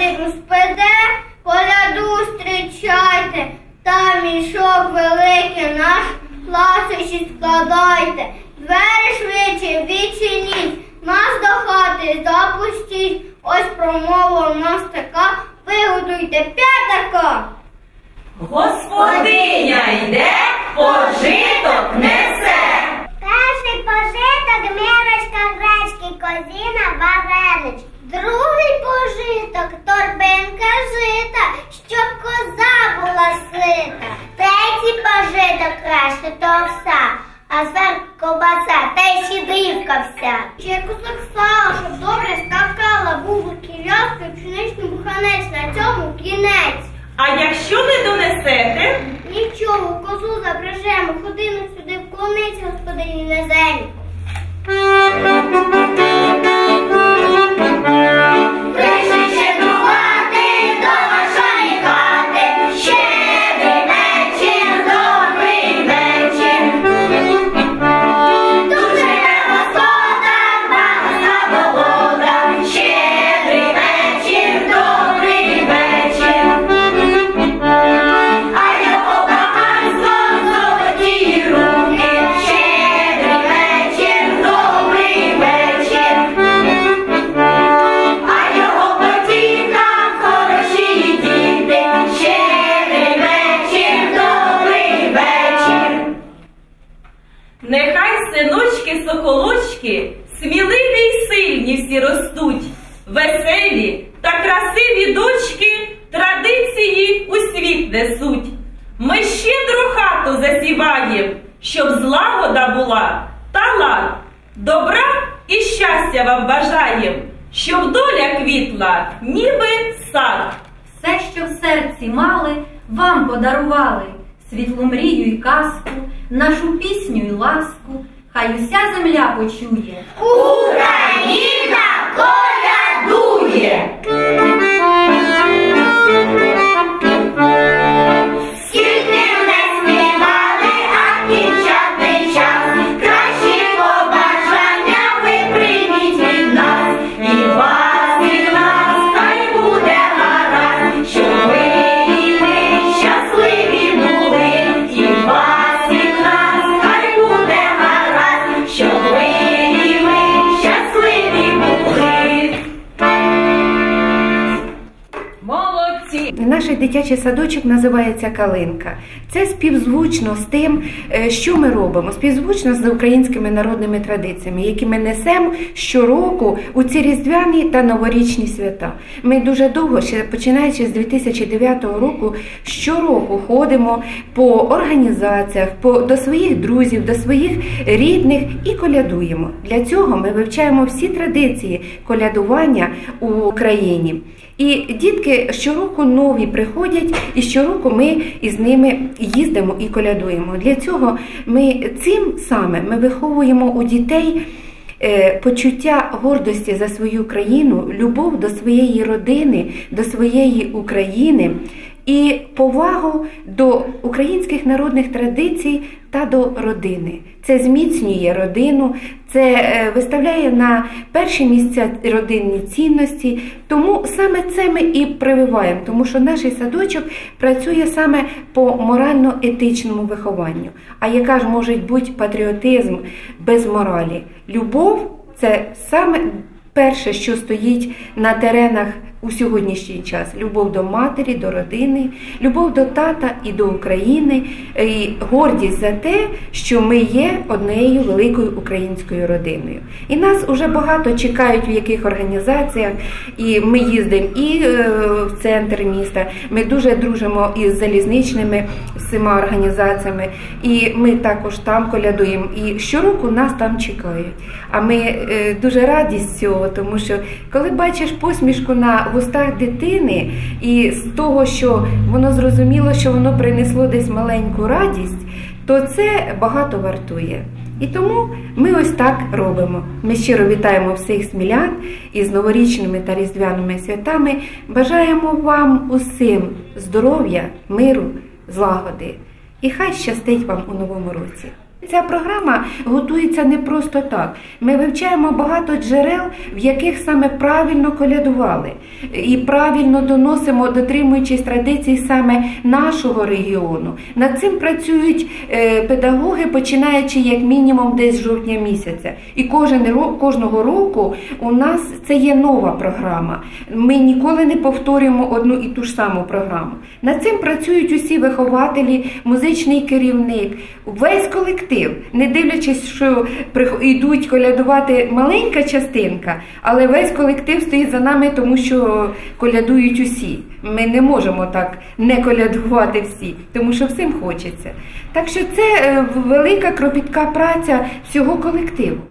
приходить у спеде, коляду зустрічайте, та мішок великий наш ласощі складайте. Двері швидше відчиніть, нас до хати запустіть. Ось промова у нас така, виготуйте п'ятака. Господиня йде, пожиток несе. Перший пожиток мірочка гречки, козіна варенич. Другий пожиток торбинка жита, щоб коза була сита. Третій пожиток краще то овса, а зверх ковбаса та й щедрівка вся. Ще кусок сала, щоб добре скакала, булки, ляски, пшеничний буханець, на цьому кінець. А якщо не донесете, соколочки сміливі й сильні всі ростуть, веселі та красиві дочки традиції у світ несуть. Ми щедру хату засіваєм, щоб злагода була та лад. Добра і щастя вам бажаєм, щоб доля квітла, ніби сад. Все, що в серці мали, вам подарували світлу мрію й казку, нашу пісню й ласку, хай уся земля почує. Україна колядує! Дитячий садочок називається Калинка. Це співзвучно з тим, е, що ми робимо, співзвучно з українськими народними традиціями, які ми несемо щороку у ці різдвяні та новорічні свята. Ми дуже довго, ще починаючи з 2009 року, щороку ходимо по організаціях, по, до своїх друзів, до своїх рідних і колядуємо. Для цього ми вивчаємо всі традиції колядування у Україні. І дітки щороку нові приходять, і щороку ми із ними їздимо і колядуємо. Для цього ми цим саме ми виховуємо у дітей е, почуття гордості за свою країну, любов до своєї родини, до своєї України і повагу до українських народних традицій та до родини. Це зміцнює родину, це е, виставляє на перші місця родинні цінності. Тому саме це ми і прививаємо, тому що наш садочок працює саме по морально-етичному вихованню. А яка ж може бути патріотизм без моралі? Любов це саме перше, що стоїть на теренах у сьогоднішній час: любов до матері, до родини, любов до тата і до України, і гордість за те, що ми є однією великою українською родиною. І нас уже багато чекають в яких організаціях, і ми їздимо і е, в центр міста. Ми дуже дружимо із залізничними всіма організаціями, і ми також там колядуємо. І щороку нас там чекають. А ми е, дуже раді з цього, тому що коли бачиш посмішку на вустах дитини, і з того, що воно зрозуміло, що воно принесло десь маленьку радість, то це багато вартує. І тому ми ось так робимо. Ми щиро вітаємо всіх смілян із новорічними та різдвяними святами. Бажаємо вам усім здоров'я, миру, злагоди. І хай щастить вам у новому році. Ця програма готується не просто так. Ми вивчаємо багато джерел, в яких саме правильно колядували, і правильно доносимо, дотримуючись традицій саме нашого регіону. Над цим працюють е, педагоги, починаючи як мінімум десь з жовтня місяця. І кожен кожного року у нас це є нова програма. Ми ніколи не повторюємо одну і ту ж саму програму. Над цим працюють усі вихователі, музичний керівник, весь колектив, не дивлячись, що йдуть колядувати маленька частинка, але весь колектив стоїть за нами, тому що колядують усі. Ми не можемо так не колядувати всі, тому що всім хочеться. Так що це е, велика кропітка праця всього колективу.